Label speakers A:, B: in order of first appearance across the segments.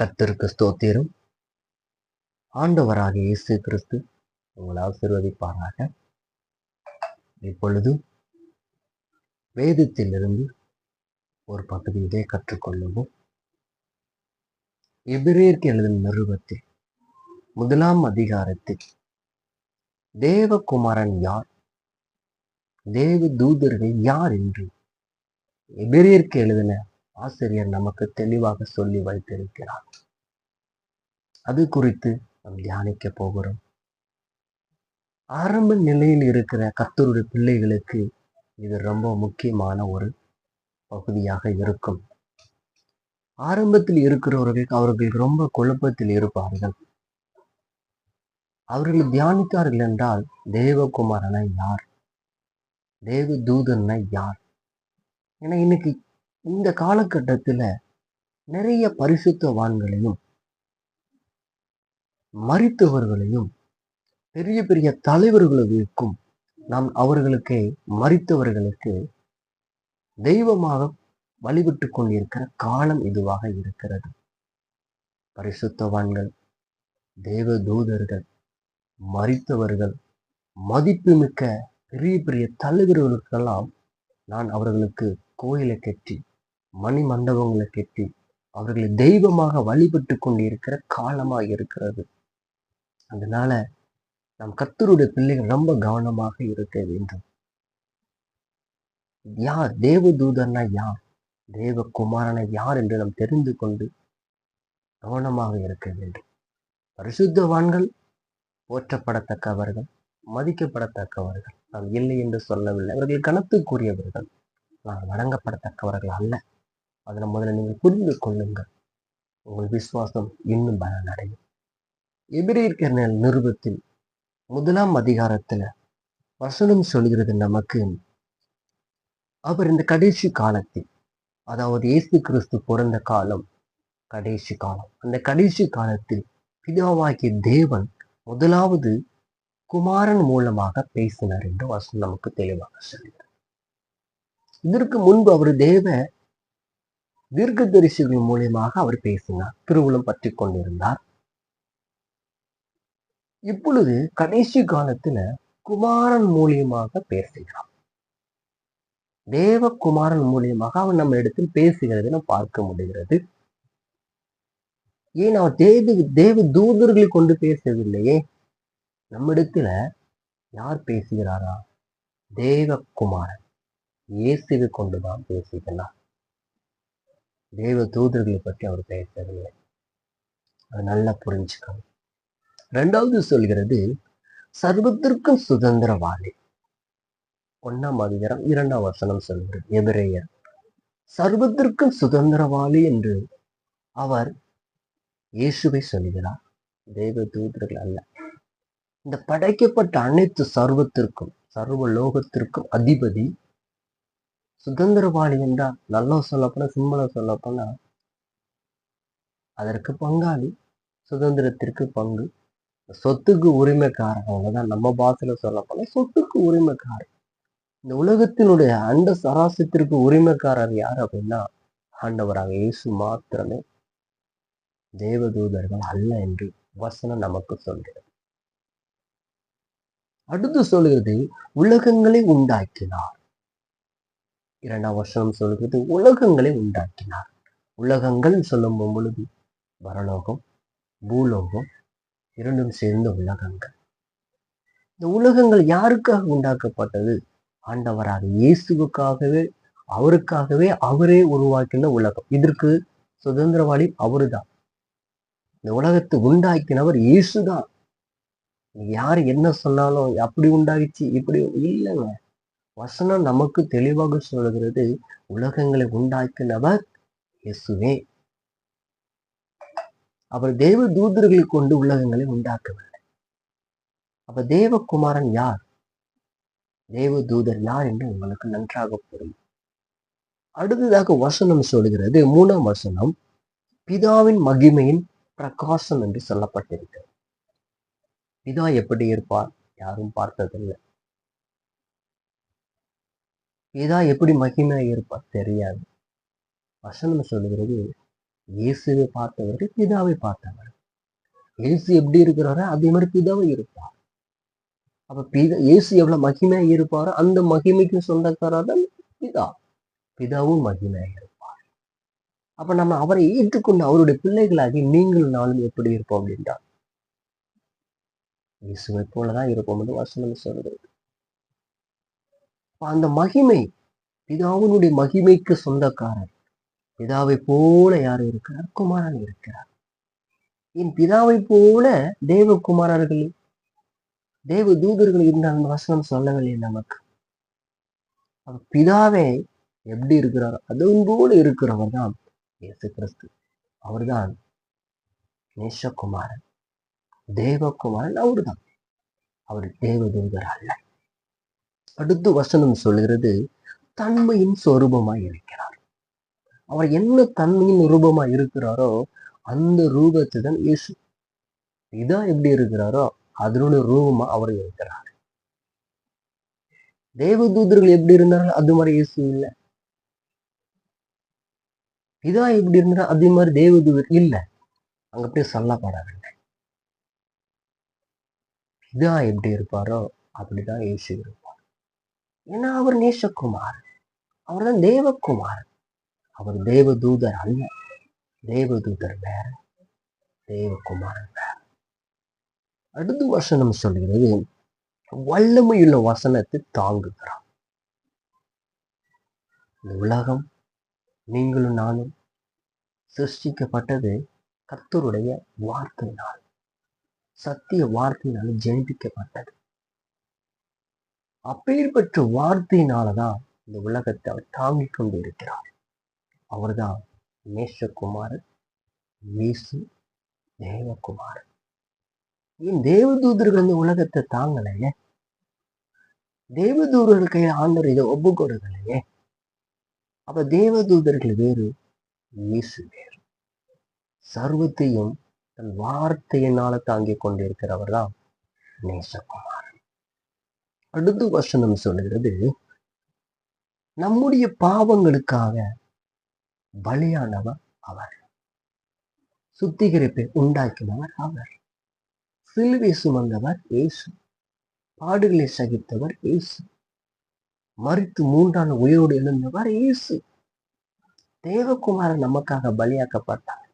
A: கத்திற்கு ஸ்தோத்திரம். ஆண்டவராக இயேசு கிறிஸ்து உங்களை ஆசீர்வதிப்பாராக. இப்பொழுது வேதத்திலிருந்து ஒரு பகுதியிலே கற்றுக்கொள்ளவும். எபிரேற்கு எழுதின நிறுவத்தில் முதலாம் அதிகாரத்தில் தேவகுமாரன் யார்? தேவ தூதர்கள் யார் என்று எபிரேற்கு எழுதின ஆசிரியர் நமக்கு தெளிவாக சொல்லி வைத்திருக்கிறார். அது குறித்து நாம் தியானிக்க போகிறோம். ஆரம்ப நிலையில் இருக்கிற கத்தருடைய பிள்ளைகளுக்கு இது ரொம்ப முக்கியமான ஒரு பகுதியாக இருக்கும். ஆரம்பத்தில் இருக்கிறவர்களுக்கு அவர்களுக்கு ரொம்ப குழப்பத்தில் இருப்பார்கள். அவர்கள் தியானித்தார்கள் என்றால் தேவகுமாரனை யார்? தேவ தூதன்னா யார்? ஏன்னா இன்னைக்கு இந்த காலகட்டத்தில் நிறைய பரிசுத்தவான்களையும் மறித்தவர்களையும் பெரிய பெரிய தலைவர்களுக்கும் நாம் அவர்களுக்கு மறித்தவர்களுக்கு தெய்வமாக வழிபட்டு கொண்டிருக்கிற காலம் இதுவாக இருக்கிறது. பரிசுத்தவான்கள் தேவ தூதர்கள் மறித்தவர்கள் மதிப்புமிக்க பெரிய பெரிய தலைவர்களுக்கெல்லாம் நான் அவர்களுக்கு கோயிலை கட்டி மணி மண்டபங்களை கட்டி அவர்களை தெய்வமாக வழிபட்டு கொண்டிருக்கிற காலமாக இருக்கிறது. அதனால நம் கத்தருடைய பிள்ளைகள் ரொம்ப கவனமாக இருக்க வேண்டும். யார்? தேவ தூதர்னா யார்? தேவ குமாரனை யார் என்று நாம் தெரிந்து கொண்டு கவனமாக இருக்க வேண்டும். பரிசுத்தவான்கள் போற்றப்படத்தக்கவர்கள் மதிக்கப்படத்தக்கவர்கள். நாம் இல்லை என்று சொல்லவில்லை. அவர்கள் கணத்துக்குரியவர்கள் நான் வணங்கப்படத்தக்கவர்கள் அல்ல. அதனை முதல்ல நீங்கள் புரிந்து கொள்ளுங்கள். உங்கள் விசுவாசம் இன்னும் பலனடையும். எபிரேயர் நிருபத்தில் முதலாம் அதிகாரத்துல வசனம் சொல்கிறது நமக்கு அவர் இந்த கடைசி காலத்தில் அதாவது இயேசு கிறிஸ்து பிறந்த காலம் கடைசி காலம். அந்த கடைசி காலத்தில் பிதாவாகிய தேவன் முதலாவது குமாரன் மூலமாக பேசினார் என்று வசனம் நமக்கு தெளிவாக சொல்கிறார் இதற்கு முன்பு அவர் தேவ தீர்க்க தரிசிகள் மூலியமாக அவர் பேசினார். திருவுளம் பற்றி கொண்டிருந்தார். இப்பொழுது கடைசி காலத்துல குமாரன் மூலியமாக பேசுகிறார். தேவகுமாரன் மூலியமாக அவன் நம்ம இடத்தில் பேசுகிறது நம்ம பார்க்க முடிகிறது. ஏன் அவர் தேவ தேவ தூதர்களை கொண்டு பேசவில்லையே? நம்மிடத்துல யார் பேசுகிறாரா? தேவகுமாரன். இயேசுவை கொண்டுதான் பேசுகிறார். தேவ தூதர்களை பற்றி அவர் பேசவில்லை அதை நல்லா புரிஞ்சுக்கணும். ரெண்டாவது சொல்கிறது சர்வத்திற்கும் சுதந்திரவாளி ஒன்னாம் அதிகாரம் இரண்டாம் வசனம் சொல்கிறது எபிரேயர். சர்வத்திற்கும் சுதந்திரவாளி என்று அவர் இயேசுவை சொல்கிறார். தேவ தூதர்கள் அல்ல. இந்த படைக்கப்பட்ட அனைத்து சர்வத்திற்கும் சர்வ லோகத்திற்கும் அதிபதி சுதந்திரவாளி என்றால் நல்லா சொல்லப்போனா சிம்பிளாக சொல்லப்போனா அதற்கு பங்காளி சுதந்திரத்திற்கு பங்கு. சொத்துக்கு உரிமைக்காரங்க தான் நம்ம பாசையில சொல்லப்போனா சொத்துக்கு உரிமைக்காரர். இந்த உலகத்தினுடைய அண்ட சராசத்திற்கு உரிமைக்காரர் யார் அப்படின்னா ஆண்டவராக இயேசு மாத்திரமே. தேவதூதர்கள் அல்ல என்று வசனம் நமக்கு சொல்கிறது. அடுத்து சொல்கிறது உலகங்களை உண்டாக்கினார். இரண்டாம் வசனம் சொல்கிறது உலகங்களை உண்டாக்கினார். உலகங்கள் சொல்லும் பொழுது வரலோகம் பூலோகம் இரண்டும் சேர்ந்த உலகங்கள். இந்த உலகங்கள் யாருக்காக உண்டாக்கப்பட்டது? ஆண்டவராக இயேசுக்காகவே அவருக்காகவே அவரே உருவாக்கின உலகம். இதற்கு சுதந்திரவாளி அவருதான். இந்த உலகத்தை உண்டாக்கினவர் இயேசு தான் யார் என்ன சொன்னாலும் அப்படி உண்டாகிச்சு இப்படி இல்லைங்க. வசனம் நமக்கு தெளிவாக சொல்கிறது உலகங்களை உண்டாக்கினவர் இயேசுவே. அவர் தேவ தூதர்களை கொண்டு உலகங்களை உண்டாக்கவில்லை அப்ப தேவகுமாரன் யார்? தேவ தூதர் யார் என்று உங்களுக்கு நன்றாக புரியும். அடுத்ததாக வசனம் சொல்கிறது மூணாம் வசனம் பிதாவின் மகிமையின் பிரகாசம் என்று சொல்லப்பட்டிருக்கிறது. பிதா எப்படி இருப்பார்? யாரும் பார்த்ததில்லை. பிதா எப்படி மகிமையாக இருப்பா தெரியாது. வசனம் சொல்லுகிறது இயேசுவை பார்த்தவர்கள் பிதாவை பார்த்தவர் இயேசு எப்படி இருக்கிறாரோ அதே மாதிரி பிதாவை இருப்பார். அப்ப பிதா இயேசு எவ்வளவு மகிமையா இருப்பாரோ அந்த மகிமைக்கு சொந்தக்காரர் தான் பிதா. பிதாவும் மகிமையா இருப்பார். அப்ப நம்ம அவரை ஏற்றுக்கொண்டு அவருடைய பிள்ளைகளாகி நீங்கள் நாளும் எப்படி இருப்போம் அப்படின்றா இயேசுவை போலதான் இருப்போம் என்று வசனம் சொல்கிறது அந்த மகிமை பிதாவினுடைய மகிமைக்கு சொந்தக்காரர். பிதாவை போல யார் இருக்கிறார்? குமாரன் இருக்கிறார். என் பிதாவை போல தேவகுமாரர்கள் தேவ தூதர்கள் இருந்த அந்த வசனம் சொல்லவில்லை நமக்கு. அவர் பிதாவே எப்படி இருக்கிறார்? அதுவும் போல இருக்கிறவர் தான் இயேசு கிறிஸ்து. அவர்தான் நேசகுமாரன் தேவகுமாரன் அவர்தான். அவர் தேவதூதர் அல்ல. அடுத்து வசனம் சொல்கிறது தன்மையின் சொரூபமாய் இருக்கிறார். அவர் என்ன தன்மையின் ரூபமாக இருக்கிறாரோ அந்த ரூபத்தை தான் இயேசு. இதா எப்படி இருக்கிறாரோ அதனுடைய ரூபமா அவர் இருக்கிறார். தேவதூதர்கள் எப்படி இருந்தார்கள்? அது மாதிரி இயேசு இல்லை. இதா எப்படி இருந்தா அதே மாதிரி தேவதூதர் இல்லை. அங்க போய் சொல்லப்படவில்லை இதா எப்படி இருப்பாரோ அப்படிதான் இயேசு இருக்கும் ஏன்னா அவர் நேசகுமார். அவர் தான் தேவகுமார். அவர் தேவதூதர் அல்ல. தேவதூதர் வேற. தேவகுமாரன் வேற. அடுத்த வசனம் சொல்கிறது வல்லமையுள்ள வசனத்தை தாங்குகிறார். இந்த உலகம் நீங்களும் நானும் சிருஷ்டிக்கப்பட்டது கர்த்தருடைய வார்த்தையினால் சத்திய வார்த்தையினால் ஜெனிப்பிக்கப்பட்டது. அப்பேற்பட்ட வார்த்தையினாலதான் இந்த உலகத்தை அவர் தாங்கிக் கொண்டு இருக்கிறார் அவர்தான் மேஷகுமார் இயேசு தேவகுமாரன். ஏன் தேவதூதர்கள் இந்த உலகத்தை தாங்கலையே? தேவதூதர்கள் கையில் ஆண்டவர் இதை ஒப்பு கொடுக்கலையே அப்ப தேவதூதர்கள் வேறு இயேசு வேறு. சர்வத்தையும் தன் வார்த்தையினால தாங்கிக் கொண்டிருக்கிறவர் தான் நேசகுமார் அடுத்த வசனம் சொல்லுகிறது நம்முடைய பாவங்களுக்காக பலியானவர் அவர். சுத்திகரிப்பை உண்டாக்கினவர் அவர். சிலுவை சுமந்தவர் இயேசு. பாடுகளை சகித்தவர் இயேசு. மறித்து மூன்றான உயிரோடு எழுந்தவர் இயேசு. தேவகுமாரன் நமக்காக பலியாக்கப்பட்டார்.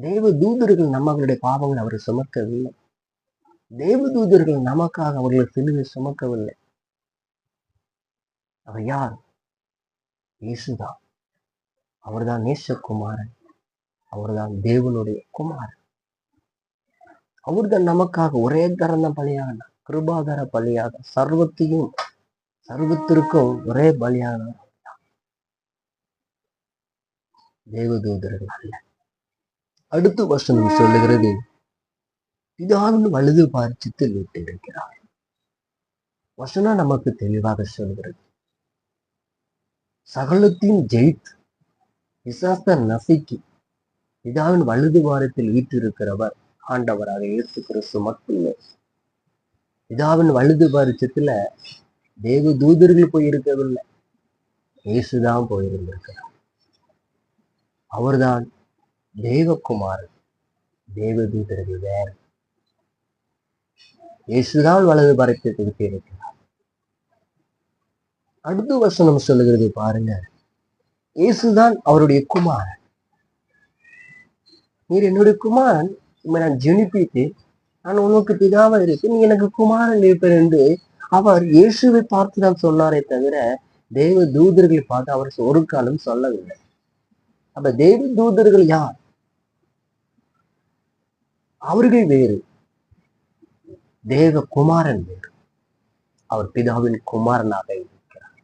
A: தேவ தூதர்கள் நம்மளுடைய பாவங்களை அவர் சுமக்கவில்லை. தேவதூதர்கள் நமக்காக அவர்களை சிலுவை சுமக்கவில்லை. அவர் யார்? இயேசுதான். அவர்தான் நேசகுமாரன். அவர்தான் தேவனுடைய குமாரன். அவர்தான் நமக்காக ஒரே தரந்த பலியான கிருபாதர பலியாக சர்வத்தையும் சர்வத்திற்கும் ஒரே பலியான. தேவதூதர்கள் அல்ல. அடுத்த வசனம் சொல்லுகிறது. பிதாவின் வலது பார்ச்சித்தில் விட்டிருக்கிறார் வசனம் நமக்கு தெளிவாக சொல்கிறது. சகலத்தையும் ஜெயித் விசாச நசிக்கு பிதாவின் வலது வாரத்தில் வீற்றிருக்கிறவர் ஆண்டவராக இயேசு கிறிஸ்து மட்டுமே. பிதாவின் வலது பாரிச்சத்துல தேவ தூதர்கள் போயிருக்கவில்லை. இயேசுதான் போயிருந்திருக்கிறார். அவர்தான் தேவகுமாரன் தேவதூதர்கள் வேற. இயேசுதான் வலது பரத்திற்கு இருக்கிறார். அடுத்த வசனம் சொல்லுகிறது பாருங்க. இயேசுதான் அவருடைய குமாரன். நீர் என்னுடைய குமாரன் உண்மை நான் ஜெனிப்பிட்டு நான் உனக்கு பிதாவா இருக்கு நீ எனக்கு குமாரன் இருப்பேன் என்று அவர் இயேசுவை பார்த்து தான் சொன்னாரே தவிர தெய்வ தூதர்களை பார்த்து அவர் ஒரு காலம் சொல்லவில்லை. அப்ப தேவ தூதர்கள் யார்? அவர்கள் வேறு. தேவ குமாரன் வேறு. அவர் பிதாவின் குமாரனாக இருக்கிறார்.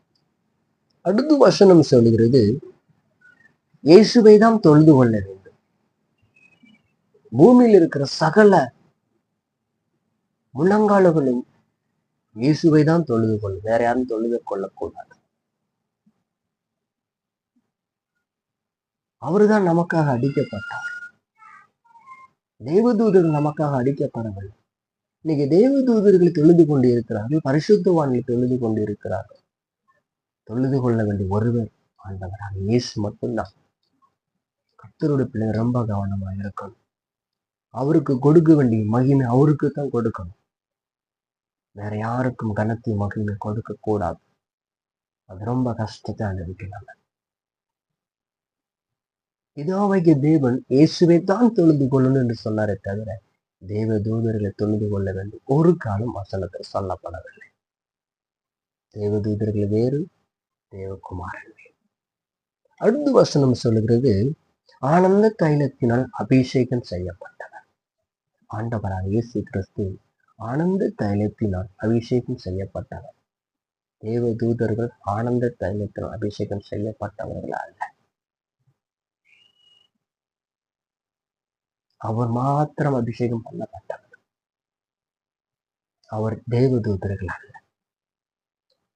A: அடுத்து வசனம் சொல்கிறது இயேசுவை தான் தொழுது கொள்ள வேண்டும். பூமியில் இருக்கிற சகல முழங்காலுகளும் இயேசுவை தான் தொழுது கொள்ளும் வேற யாரும் தொழுது கொள்ளக்கூடாது. அவர்தான் நமக்காக அடிக்கப்பட்டார். தேவதூதர்கள் நமக்காக அடிக்கப்படவில்லை. இன்னைக்கு தேவதூதர்கள் தொழுது கொண்டு இருக்கிறார்கள் பரிசுத்தவான்கள் தொழுது கொண்டு இருக்கிறார்கள் தொழுது கொள்ள வேண்டிய ஒருவர் ஆண்டவராக இயேசு மட்டும்தான். கர்த்தருடைய பிள்ளை ரொம்ப கவனமா இருக்கணும். அவருக்கு கொடுக்க வேண்டிய மகிமை அவருக்கு தான் கொடுக்கணும். வேற யாருக்கும் கனத்தை மகிமை கொடுக்க கூடாது. அது ரொம்ப கஷ்டத்தை அனுபவிக்கிறாங்க. பிதாவாகிய தேவன் இயேசுவை தான் தொழுது கொள்ளணும் என்று சொன்னாரே தவிர தேவ தூதர்களை தொழுது கொள்ள வேண்டும். ஒரு காலம் வசனத்தில் சொல்லப்படவில்லை. தேவதூதர்கள் வேறு தேவகுமாரன் வேறு. அடுத்த வசனம் சொல்லுகிறது ஆனந்த தைலத்தினால் அபிஷேகம் செய்யப்பட்டவர். ஆண்டவராக இயேசு கிறிஸ்து ஆனந்த தைலத்தினால் அபிஷேகம் செய்யப்பட்டவர். தேவ தூதர்கள் ஆனந்த தைலத்தினால் அபிஷேகம் செய்யப்பட்டவர்கள் அல்ல அவர் மாத்திரம் அபிஷேகம் பண்ணப்பட்டவர் அவர் தேவதூதர்கள் அல்ல.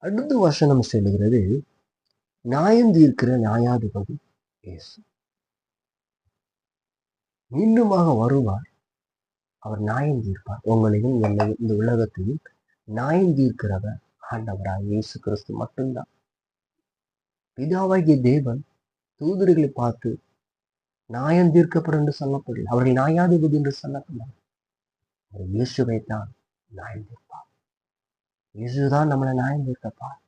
A: அடுத்த வசனம் செல்கிறது நியாயம் தீர்க்கிற நியாயாதிபதி இயேசு. மீண்டுமாக வருவார் அவர் நியாயம் தீர்ப்பார். உங்களையும் என்னையும் இந்த உலகத்தையும் நியாயம் தீர்க்கிறவர் ஆண்டவராக இயேசு கிறிஸ்து மட்டும்தான். பிதாவாகிய தேவன் தூதர்களை பார்த்து நியாயம் தீர்க்கப்படும் என்று சொல்லப்படல அவர்கள் நியாயாதிபதி என்று சொல்லப்படாது இயேசுவை தான் நியாயம் தீர்ப்பார். இயேசுதான் நம்மளை நியாயம் தீர்க்கப்பார்.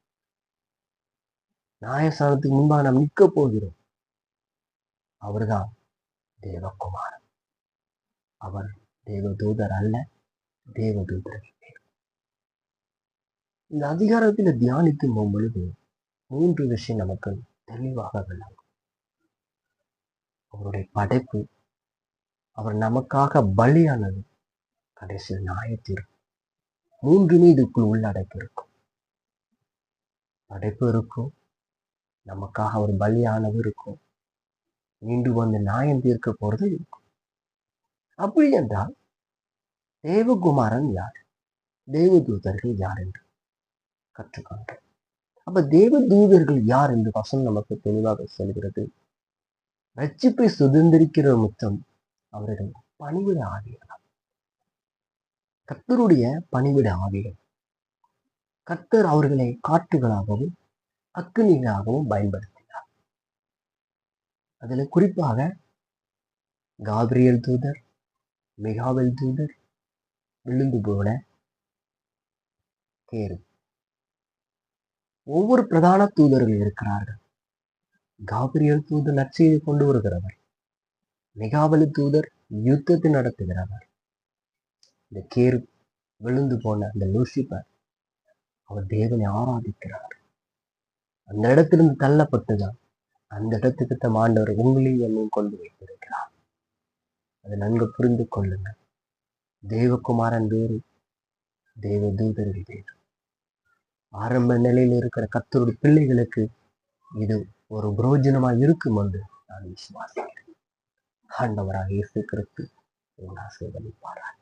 A: நியாயஸ்தானத்துக்கு முன்பாக நாம் நிற்க போகிறோம். அவர்தான் தேவகுமாரன். அவர் தேவதூதர் அல்ல தேவதூதர் இந்த அதிகாரத்தில் தியானித்து போகும் பொழுது மூன்று விஷயம் நமக்கு தெளிவாக விளங்கும். அவருடைய படைப்பு அவர் நமக்காக பலியானது கடைசியில் நியாயத்தீர்ப்பு மூன்றுமே இதுக்குள் உள்ளடக்கி இருக்கும். படைப்பு இருக்கும். நமக்காக அவர் பலியானது இருக்கும். மீண்டும் வந்து நியாயம் தீர்க்க போறது இருக்கும். அப்படி என்றால் தேவகுமாரன் யார்? தேவதூதர்கள் யார் என்று கற்றுக்கொண்டார் அப்ப தேவதூதர்கள் யார் என்று வசனம் நமக்கு தெளிவாக செல்கிறது? ரட்சிப்பை சுதந்திரிக்கிற முத்தம் அவர்கள் பணிவிட ஆவிகள். கர்த்தருடைய பணிவிட ஆவிகள். கத்தர் அவர்களை காட்டுகளாகவும் அக்கினிகளாகவும் பயன்படுத்தினார். அதில் குறிப்பாக காபிரியல் தூதர் மிகாவல் தூதர் விழுந்து போன கேரு ஒவ்வொரு பிரதான தூதர்கள் இருக்கிறார்கள். காபிரியல் தூதர் நற்செய்தி கொண்டு வருகிறவர். மெகாபலி தூதர் யுத்தத்தை நடத்துகிறவர். இந்த கேரு விழுந்து போன அந்த லூசிபர் அவர் தேவனை ஆராதிக்கிறார். அந்த இடத்திலிருந்து தள்ளப்பட்டுதான் அந்த இடத்துக்கு தம் ஆண்டவர் உங்களையும் என்னையும் கொண்டு வைத்திருக்கிறார். அதை நன்கு புரிந்து கொள்ளுங்கள். தேவகுமாரன் வேறு தேவ தூதர்கள் வேறு. ஆரம்ப நிலையில் இருக்கிற கத்தருடைய பிள்ளைகளுக்கு இது ஒரு புரோஜனமா இருக்கும் என்று நான் விசுவாசிக்கிறேன். ஆண்டவராக இயேசு கிறிஸ்து உங்களை ஆசீர்வதிப்பாராக.